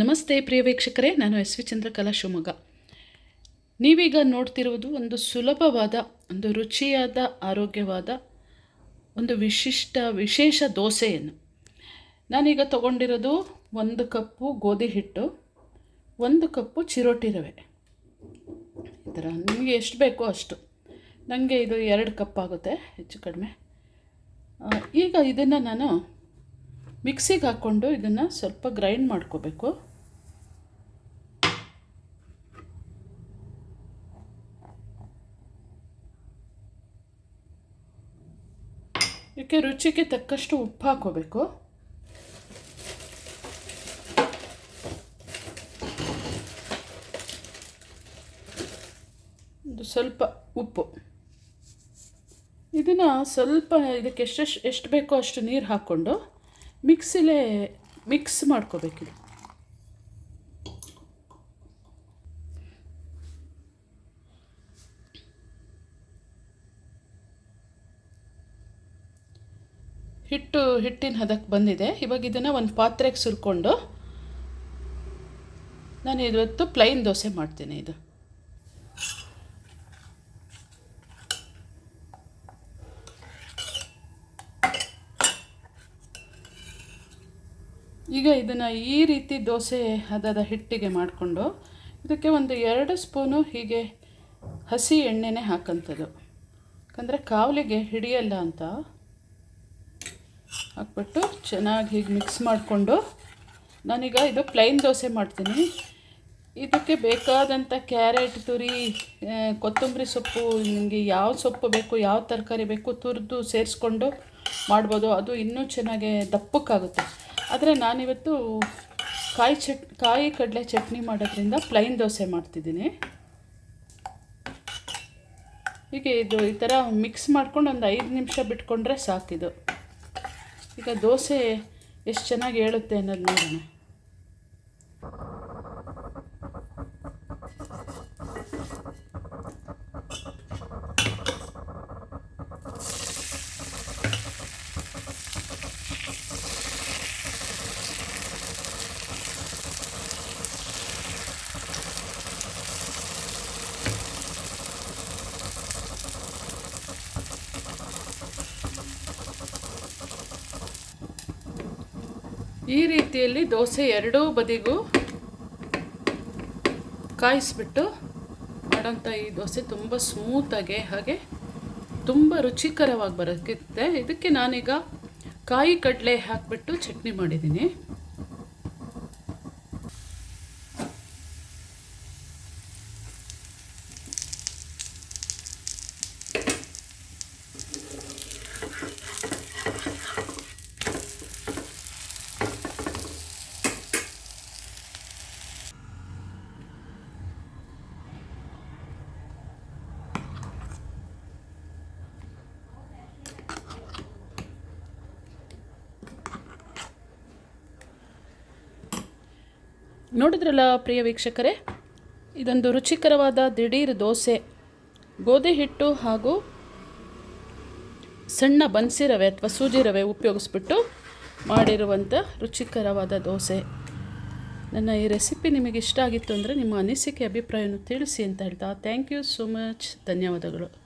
ನಮಸ್ತೆ ಪ್ರಿಯ ವೀಕ್ಷಕರೇ, ನಾನು ಎಸ್ ವಿ ಚಂದ್ರಕಲಾ ಶಿವಮೊಗ್ಗ. ನೀವೀಗ ನೋಡ್ತಿರುವುದು ಒಂದು ಸುಲಭವಾದ, ಒಂದು ರುಚಿಯಾದ, ಆರೋಗ್ಯವಾದ, ಒಂದು ವಿಶಿಷ್ಟ, ವಿಶೇಷ ದೋಸೆಯನ್ನು. ನಾನೀಗ ತಗೊಂಡಿರೋದು ಒಂದು ಕಪ್ಪು ಗೋಧಿ ಹಿಟ್ಟು, ಒಂದು ಕಪ್ಪು ಚಿರೋಟಿ ರವೆ. ಈ ಥರ ನಿಮಗೆ ಎಷ್ಟು ಬೇಕೋ ಅಷ್ಟು. ನನಗೆ ಇದು ಎರಡು ಕಪ್ ಆಗುತ್ತೆ, ಹೆಚ್ಚು ಕಡಿಮೆ. ಈಗ ಇದನ್ನು ನಾನು ಮಿಕ್ಸಿಗೆ ಹಾಕ್ಕೊಂಡು ಇದನ್ನು ಸ್ವಲ್ಪ ಗ್ರೈಂಡ್ ಮಾಡ್ಕೋಬೇಕು. ಇದಕ್ಕೆ ರುಚಿಗೆ ತಕ್ಕಷ್ಟು ಉಪ್ಪು ಹಾಕೋಬೇಕು ಒಂದು ಸ್ವಲ್ಪ ಉಪ್ಪು. ಇದನ್ನು ಸ್ವಲ್ಪ ಇದಕ್ಕೆ ಎಷ್ಟೆಷ್ಟು ಎಷ್ಟು ಬೇಕೋ ಅಷ್ಟು ನೀರು ಹಾಕ್ಕೊಂಡು ಮಿಕ್ಸಿಲೇ ಮಿಕ್ಸ್ ಮಾಡ್ಕೋಬೇಕಿದು ಹಿಟ್ಟು, ಹಿಟ್ಟಿನ ಹದಕ್ಕೆ ಬಂದಿದೆ. ಇವಾಗ ಇದನ್ನು ಒಂದು ಪಾತ್ರೆಗೆ ಸುರ್ಕೊಂಡು ನಾನು ಇವತ್ತು ಪ್ಲೈನ್ ದೋಸೆ ಮಾಡ್ತೀನಿ ಇದು. ಈಗ ಇದನ್ನು ಈ ರೀತಿ ದೋಸೆ ಅದಾದ ಹಿಟ್ಟಿಗೆ ಮಾಡಿಕೊಂಡು ಇದಕ್ಕೆ ಒಂದು ಎರಡು ಸ್ಪೂನು ಹೀಗೆ ಹಸಿ ಎಣ್ಣೆನೇ ಹಾಕಂಥದ್ದು. ಯಾಕಂದರೆ ಕಾವಲಿಗೆ ಹಿಡಿಯಲ್ಲ ಅಂತ ಹಾಕ್ಬಿಟ್ಟು ಚೆನ್ನಾಗಿ ಹೀಗೆ ಮಿಕ್ಸ್ ಮಾಡಿಕೊಂಡು ನಾನೀಗ ಇದು ಪ್ಲೈನ್ ದೋಸೆ ಮಾಡ್ತೀನಿ. ಇದಕ್ಕೆ ಬೇಕಾದಂಥ ಕ್ಯಾರೆಟ್, ತುರಿ ಕೊತ್ತಂಬರಿ ಸೊಪ್ಪು, ನಿಮಗೆ ಯಾವ ಸೊಪ್ಪು ಬೇಕು, ಯಾವ ತರಕಾರಿ ಬೇಕು ತುರಿದು ಸೇರಿಸ್ಕೊಂಡು ಮಾಡ್ಬೋದು. ಅದು ಇನ್ನೂ ಚೆನ್ನಾಗಿ ದಪ್ಪಕ್ಕಾಗುತ್ತೆ. ಆದರೆ ನಾನಿವತ್ತು ಕಾಯಿ ಚಟ್, ಕಾಯಿ ಕಡಲೆ ಚಟ್ನಿ ಮಾಡೋದ್ರಿಂದ ಪ್ಲೈನ್ ದೋಸೆ ಮಾಡ್ತಿದ್ದೀನಿ. ಹೀಗೆ ಇದು ಈ ಥರ ಮಿಕ್ಸ್ ಮಾಡ್ಕೊಂಡು ಒಂದು ಐದು ನಿಮಿಷ ಬಿಟ್ಕೊಂಡ್ರೆ ಸಾಕಿದು. ಈಗ ದೋಸೆ ಎಷ್ಟು ಚೆನ್ನಾಗಿ ಹೇಳುತ್ತೆ ಅನ್ನೋದು ನೋಡೋಣ. ಈ ರೀತಿಯಲ್ಲಿ ದೋಸೆ ಎರಡೂ ಬದಿಗೂ ಕಾಯಿಸ್ಬಿಟ್ಟು ಮಾಡೋಂಥ ಈ ದೋಸೆ ತುಂಬ ಸ್ಮೂತಾಗೆ ಹಾಗೆ ತುಂಬ ರುಚಿಕರವಾಗಿ ಬರೋಕ್ಕಿತ್ತೆ ಇದಕ್ಕೆ ನಾನೀಗ ಕಾಯಿ ಕಡಲೆ ಹಾಕಿಬಿಟ್ಟು ಚಟ್ನಿ ಮಾಡಿದ್ದೀನಿ. ನೋಡಿದ್ರಲ್ಲ ಪ್ರಿಯ ವೀಕ್ಷಕರೇ? ಇದೊಂದು ರುಚಿಕರವಾದ ದಿಢೀರ್ ದೋಸೆ. ಗೋಧಿ ಹಿಟ್ಟು ಹಾಗೂ ಸಣ್ಣ ಬನ್ಸಿ ರವೆ ಅಥವಾ ಸೂಜಿ ರವೆ ಉಪಯೋಗಿಸ್ಬಿಟ್ಟು ಮಾಡಿರುವಂಥ ರುಚಿಕರವಾದ ದೋಸೆ. ನನ್ನ ಈ ರೆಸಿಪಿ ನಿಮಗೆ ಇಷ್ಟ ಆಗಿತ್ತು ಅಂದರೆ ನಿಮ್ಮ ಅನಿಸಿಕೆ, ಅಭಿಪ್ರಾಯವನ್ನು ತಿಳಿಸಿ ಅಂತ ಹೇಳ್ತಾ ಥ್ಯಾಂಕ್ ಯು ಸೋ ಮಚ್ ಧನ್ಯವಾದಗಳು.